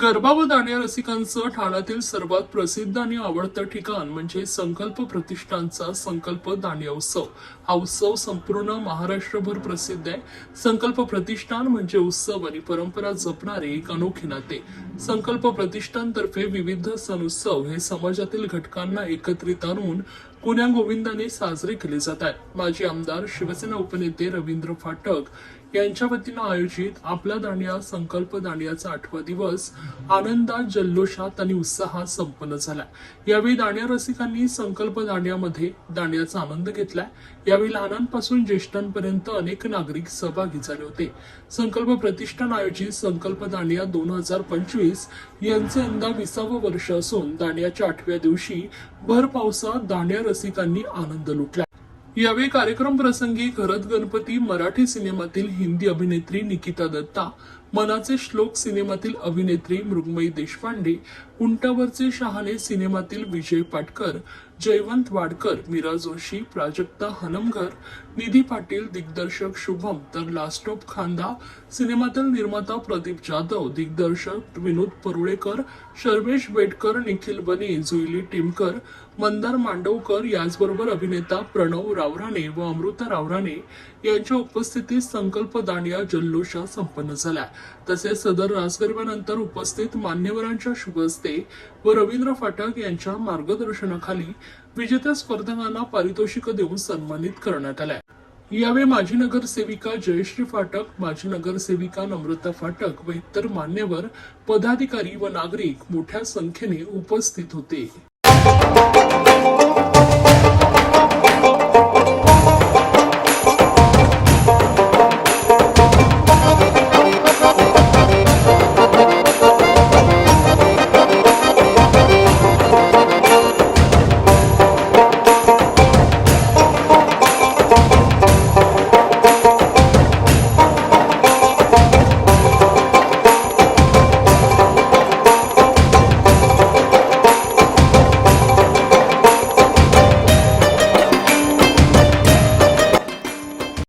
गरबा व रसिकांचं ठाण्यातील सर्वात प्रसिद्ध आणि आवडतं ठिकाण म्हणजे संकल्प प्रतिष्ठानचा संकल्प दांडिया उत्सव हा उत्सव संपूर्ण महाराष्ट्रभर प्रसिद्ध आहे. संकल्प प्रतिष्ठान म्हणजे उत्सव आणि परंपरा जपणारे एक अनोखे नाते. संकल्प प्रतिष्ठानतर्फे विविध सण उत्सव हे समाजातील घटकांना एकत्रित आणून पुण्या गोविंदाने साजरे केले जात आहेत. माजी आमदार शिवसेना उपनेते रवींद्र फाटक यांच्या वतीनं आयोजित आपला दांडिया संकल्प दांडियाचा आठवा दिवस आनंदात जल्लोषात आणि उत्साहात संपन्न झाला यावेळी दांडिया रसिकांनी संकल्प दांडियामध्ये दांडियाचा आनंद घेतलाय. यावेळी लहानांपासून ज्येष्ठांपर्यंत अनेक नागरिक सहभागी झाले होते. संकल्प प्रतिष्ठान आयोजित संकल्प दांडिया दोन हजार पंचवीस यांचं यंदा विसावं वर्ष असून दांडियाच्या आठव्या दिवशी भर पावसात दांडिया रसिकांनी आनंद लुटला. यावेळी कार्यक्रम प्रसंगी घरत गणपती मराठी सिनेमातील हिंदी अभिनेत्री निकिता दत्ता मनाचे श्लोक सिनेमातील अभिनेत्री मृगमयी देशपांडे उंटावरचे शहाणे सिनेमातील विजय पाटकर जयवंत वाडकर मीरा जोशी प्राजक्ता हनमघर निधी पाटील दिग्दर्शक शुभम तर लास्ट ऑफ खांदा सिनेमातील निर्माता प्रदीप जाधव दिग्दर्शक विनोद परुळेकर शर्वेश बेटकर निखिल बने जुईली टिमकर मंदार मांडवकर याचबरोबर अभिनेता प्रणव रावराणे व अमृता रावराणे यांच्या उपस्थितीत संकल्प दांडिया जल्लोषा संपन्न झाला. तसेच सदर राजगरबानंतर उपस्थित मान्यवरांच्या शुभ हस्ते व रवींद्र फाटक यांच्या मार्गदर्शनाखाली विजेत्या स्पर्धकांना पारितोषिक देऊन सन्मानित करण्यात आलंय. यावेळी माजी नगरसेविका जयश्री फाटक माजी नगरसेविका नम्रता फाटक व इतर मान्यवर पदाधिकारी व नागरिक मोठ्या संख्येने उपस्थित होते.